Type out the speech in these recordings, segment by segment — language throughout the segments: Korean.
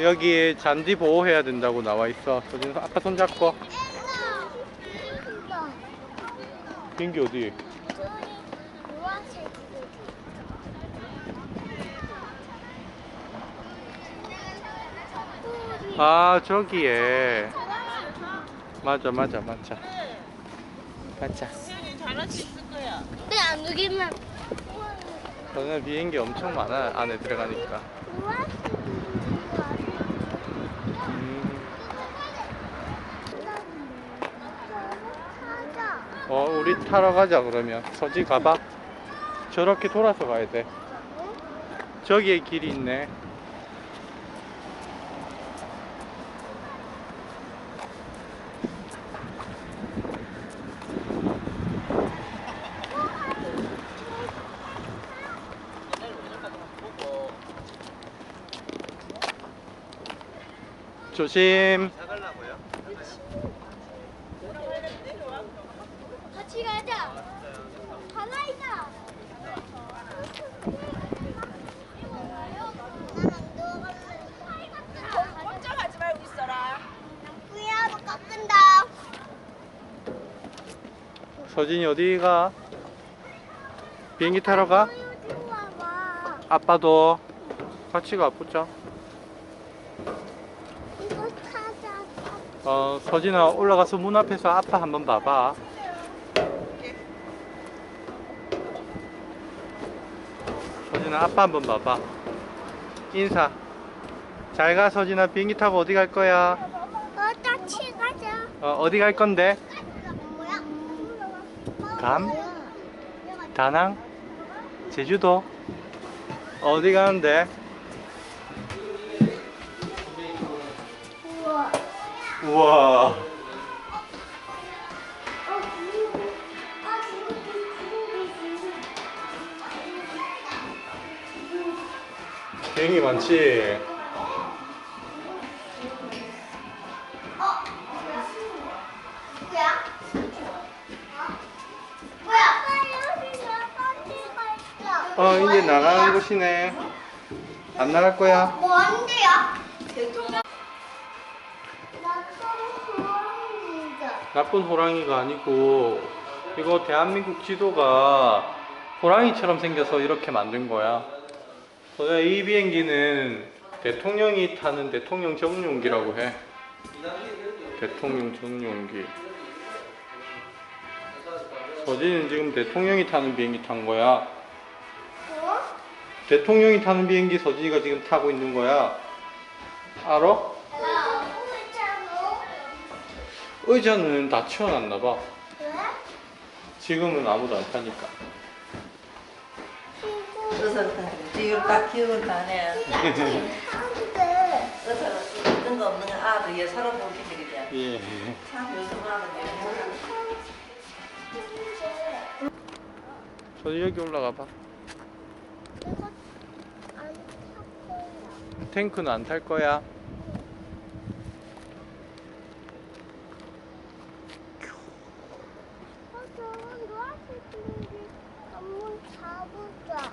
여기 잔디 보호해야 된다고 나와 있어. 서진 아빠 손 잡고. 비행기 어디? 아 저기에. 맞아 맞아 맞아. 맞아. 잘할 수 있을 거야. 근데 안 누기 면 저는 비행기 엄청 많아 안에 들어가니까. 음. 어 우리 타러 가자 그러면. 서지 가봐. 저렇게 돌아서 가야 돼. 저기에 길이 있네. 조심. 같이 가자. 가나 있다. 걱정하지 말고 있어라. 구야 너 깎은다. 서진이 어디 가? 비행기 타러 가? 아빠도 같이 가 보자. 이거 타자. 어, 서진아 올라가서 문 앞에서 아빠 한번 봐봐. 서진아 아빠 한번 봐봐. 인사. 잘가 서진아 비행기 타고 어디 갈 거야? 어, 같이 가자. 어, 어디 갈 건데? 감? 다낭? 제주도? 어디 가는데? 우와. 비행기 많지? 있어? 어, 이제 나가는 곳이네. 안 나갈 거야? 뭔데요? 나쁜 호랑이가 아니고, 이거 대한민국 지도가 호랑이처럼 생겨서 이렇게 만든 거야. 그래서 이 비행기는 대통령이 타는 대통령 전용기라고 해. 대통령 전용기. 서진은 지금 대통령이 타는 비행기 탄 거야. 어? 대통령이 타는 비행기 서진이가 지금 타고 있는 거야. 알아? 의자는 다 치워놨나 봐. 왜? 지금은 아무도 안 타니까. 지금 딱 키운다네. 하는데. 어서 있는 거 없는 거 아들 얘 서로 보기 들이야. 예. 참 요즘 아들 서진 여기 올라가 봐. 탱크는 안 탈 거야. 어, 저건 노란색 비행기 한번 가보자.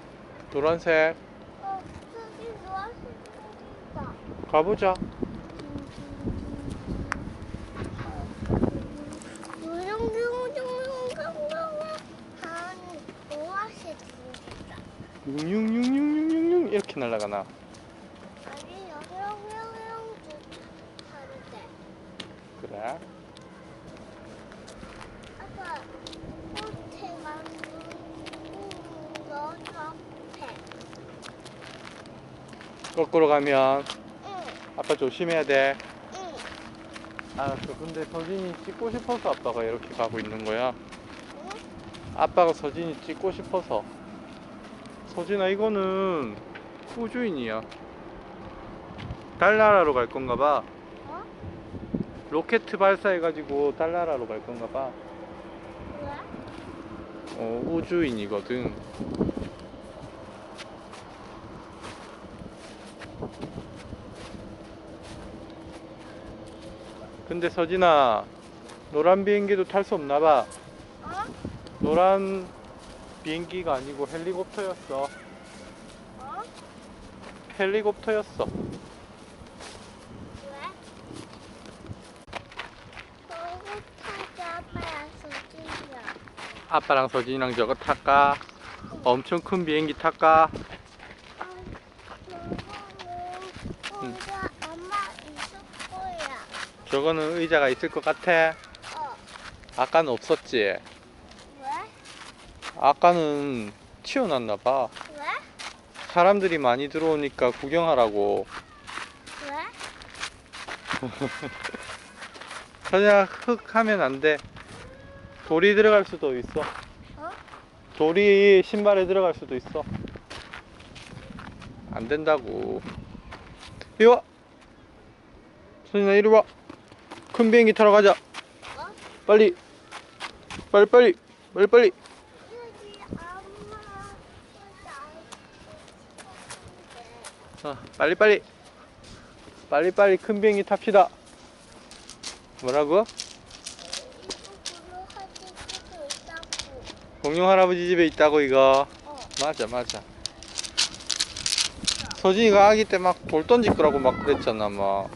노란색. 어, 저기 노란색. 가보자. 6666666 이렇게 날아가나. 아니, 우렁우렁우렁 하는데. 그래. 아빠, 호텔가 너 옆에. 거꾸로 가면 응, 아빠 조심해야 돼. 응. 알았어. 근데 서진이 찍고 싶어서 아빠가 이렇게 가고 있는 거야. 응? 아빠가 서진이 찍고 싶어서. 서진아 이거는 우주인이야. 달나라로 갈 건가 봐. 어? 로켓 발사해가지고 달나라로 갈 건가 봐. 왜? 어, 우주인이거든. 근데 서진아, 노란 비행기도 탈 수 없나 봐. 어? 노란 비행기가 아니고 헬리콥터였어. 어? 헬리콥터였어. 왜? 아빠랑 소진이야. 아빠랑 서진이랑 저거 탈까? 엄청 큰 비행기 탈까? 아, 저거는 혼자 엄마 있을 거야. 저거는 의자가 있을 것 같아. 어. 아까는 없었지. 왜? 아까는 치워놨나 봐. 왜? 사람들이 많이 들어오니까 구경하라고. 왜? 서진아 흙 하면 안 돼. 돌이 들어갈 수도 있어. 어? 돌이 신발에 들어갈 수도 있어. 안 된다고. 이리 와. 서진아 이리 와. 큰 비행기 타러 가자. 어? 빨리. 빨리 빨리. 빨리 빨리. 어, 빨리 빨리. 빨리 빨리 큰 비행기 탑시다. 뭐라고? 공룡 할아버지 집에 있다고 이거. 어. 맞아 맞아. 서진이가 아기 때 막 돌 던질 거라고 막 그랬잖아 막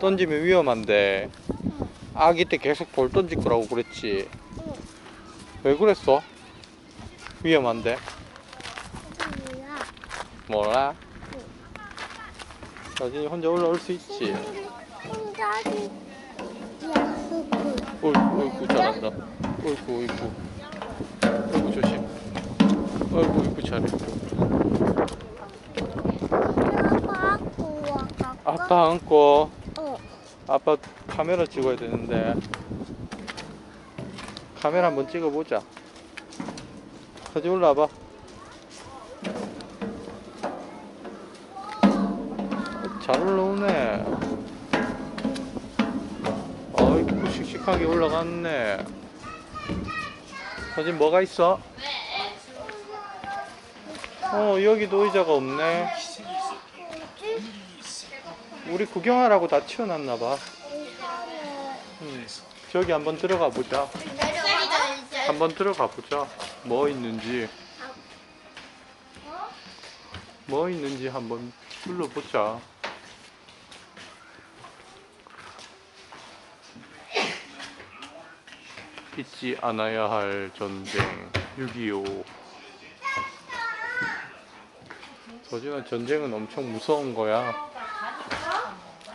던지면 위험한데 응. 아기 때 계속 돌 던질 거라고 그랬지 응. 왜 그랬어? 위험한데. 몰라 서진이 혼자 올라올 수 있지 혼자지. 약속을. 어이구 어이구 잘한다 어이구 어이구 어이구 조심 어이구 어이구 잘해 아빠 갈까? 아빠 안고 어. 아빠 카메라 찍어야 되는데. 카메라 한번 찍어보자. 서진 올라와봐. 잘 올라오네. 어이구 씩씩하게 올라갔네. 서진 뭐가 있어? 어 여기도 의자가 없네? 우리 구경하라고 다 치워놨나봐 저기 한번 들어가 보자. 한번 들어가 보자. 뭐 있는지. 뭐 있는지 한번 둘러보자. 잊지 않아야 할 전쟁 6.25 서진아 전쟁은 엄청 무서운 거야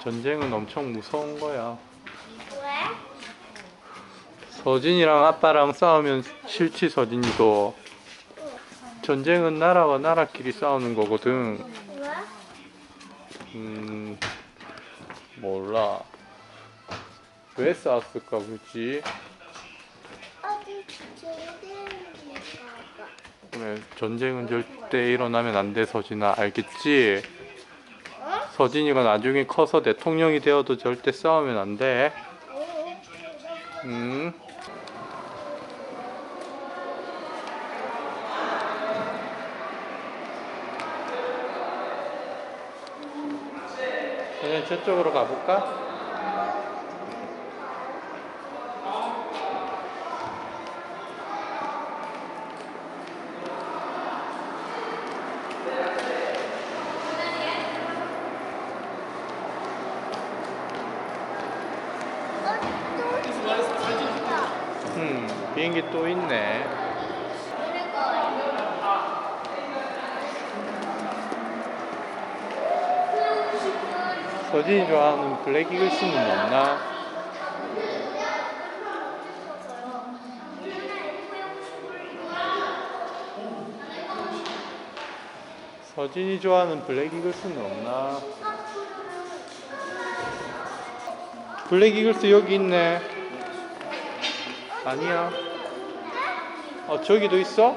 전쟁은 엄청 무서운 거야 왜? 서진이랑 아빠랑 싸우면 싫지 서진이도. 전쟁은 나라와 나라끼리 싸우는 거거든. 왜? 음 몰라. 왜 싸웠을까 굳이 그래 전쟁은 절대 일어나면 안 돼 서진아. 알겠지? 서진이가 나중에 커서 대통령이 되어도 절대 싸우면 안 돼. 음. 저쪽으로 가볼까? 음, 비행기 또 있네. 서진이 좋아하는 블랙 이글스는 없나? 서진이 좋아하는 블랙 이글스는 없나? 블랙 이글스 여기 있네. 아니야. 어, 저기도 있어?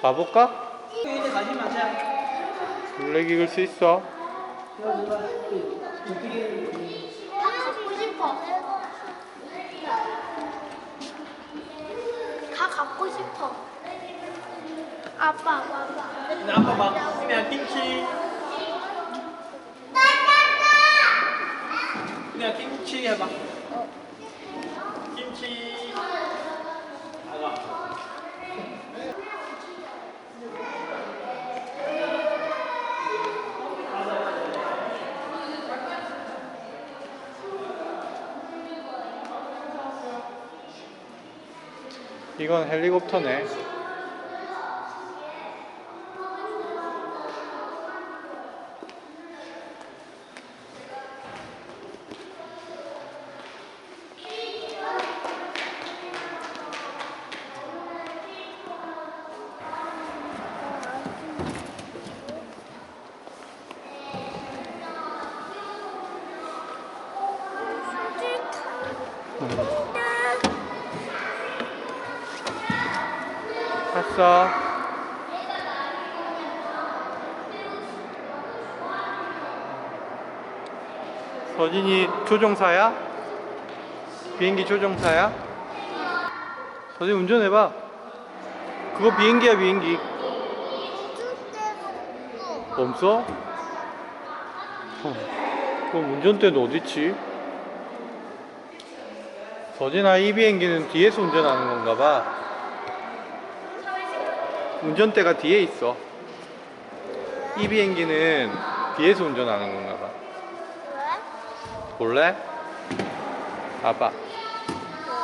가볼까? 블랙 이글스 있어? 갖고 싶어. 다 갖고 싶어. 아빠, 아빠. 아빠 막 그냥 김치 그냥 김치 해봐 이건 헬리콥터네. 봤어. 서진이 조종사야? 비행기 조종사야? 서진 운전해봐. 그거 비행기야 비행기. 없어? 어, 그럼 운전대는 어딨지? 서진아 이 비행기는 뒤에서 운전하는 건가 봐. 운전대가 뒤에 있어. 이 비행기는 뒤에서 운전하는 건가 봐. 왜? 볼래? 아빠.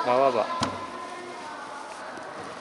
나와봐.